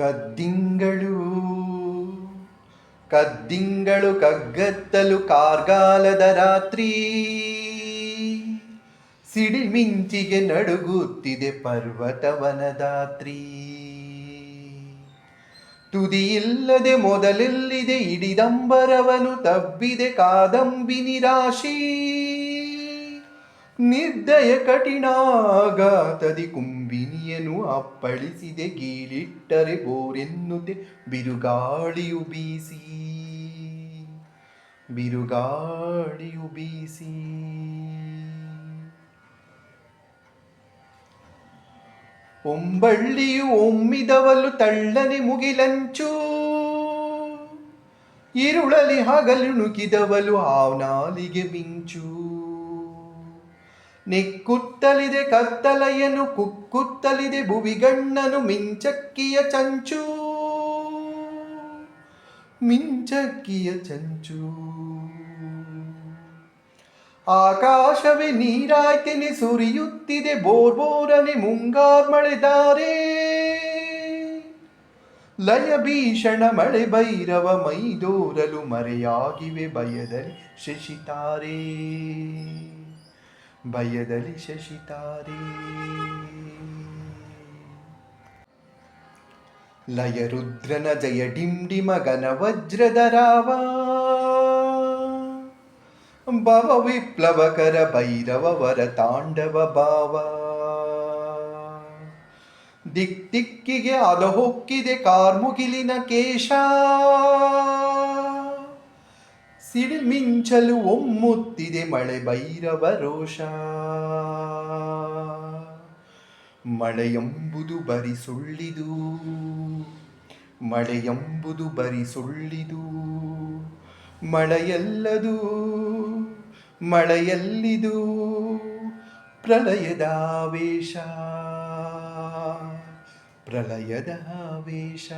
ಕದ್ದಿಂಗಳು. ಕದ್ದಿಂಗಳು ಕಗ್ಗತ್ತಲು ಕಾರ್ಗಾಲದ ರಾತ್ರಿ. ಸಿಡಿಮಿಂಚಿಗೆ ನಡುಗುತ್ತಿದೆ ಪರ್ವತವನದಾತ್ರಿ ತುದಿಯಿಲ್ಲದೆ ಮೊದಲೆಲ್ಲಿದೆ ಇಡಿದಂಬರವನು ತಬ್ಬಿದೆ ಕಾದಂಬಿನಿ ರಾಶಿ ನಿರ್ದಯ ಕಠಿಣಾಗಾತದಿ ಕುಂಬಿನಿಯನು ಅಪ್ಪಳಿಸಿದೆ, ಗೀಳಿಟ್ಟರೆ ಬೋರೆನ್ನುತ್ತೆ ಬಿರುಗಾಳಿಯು ಬೀಸಿ. ಬಿರುಗಾಳಿಯು ಬೀಸಿ. ಒಂಬಳ್ಳಿಯು ಒಮ್ಮಿದವಲು ತಳ್ಳನೆ ಮುಗಿಲಂಚು. ಇರುಳಲಿ ಹಗಲು ನುಗಿದವಲು ಆವ್ನಾಲಿಗೆ ಮಿಂಚು. ನೆಕ್ಕುತ್ತಲಿದೆ ಕತ್ತಲೆಯನು ಕುಕ್ಕುತ್ತಲಿದೆ ಭುವಿಗಣ್ಣನು, ಮಿಂಚಕ್ಕಿಯ ಚಂಚು. ಮಿಂಚಕ್ಕಿಯ ಚಂಚು. ಆಕಾಶವೇ ನೀರಾಯ್ತೆನೆ, ಸುರಿಯುತ್ತಿದೆ ಬೋರ್ಬೋರನೆ, ಮುಂಗಾರ್ ಮಳೆದಾರೆ ಲಯ ಭೀಷಣ ಮಳೆ ಭೈರವ, ಮೈದೋರಲು ಮರೆಯಾಗಿವೆ ಭಯದಲ್ಲಿ ಶಶಿತಾರೆ. ಭಯದಲ್ಲಿ ಶಶಿತಾರೆ ಲಯ ರುದ್ರನ ಜಯ ಡಿಂಡಿಮ ಗನ ವಜ್ರದ ರಾವ ಭವ ವಿಪ್ಲವಕರ ಭೈರವ ವರ ತಾಂಡವ ಭಾವ ದಿಕ್ ದಿಕ್ಕಿಗೆ ಅಲಹೊಕ್ಕಿದೆ ಕಾರ್ಮುಗಿಲಿನ ಕೇಶ ಸಿಡಿಮಿಂಚಲು ಒಮ್ಮುತ್ತಿದೆ ಮಳೆ ಭೈರವ ರೋಷ. ಮಳೆಯೆಂಬುದು ಬರಿ ಸುಳ್ಳಿದು. ಮಳೆಯೆಂಬುದು ಬರಿ ಸುಳ್ಳಿದು. ಮಳೆಯಲ್ಲದು, ಮಳೆಯಲ್ಲಿದು ಪ್ರಳಯದಾವೇಶ ಪ್ರಳಯದ ಆವೇಶ.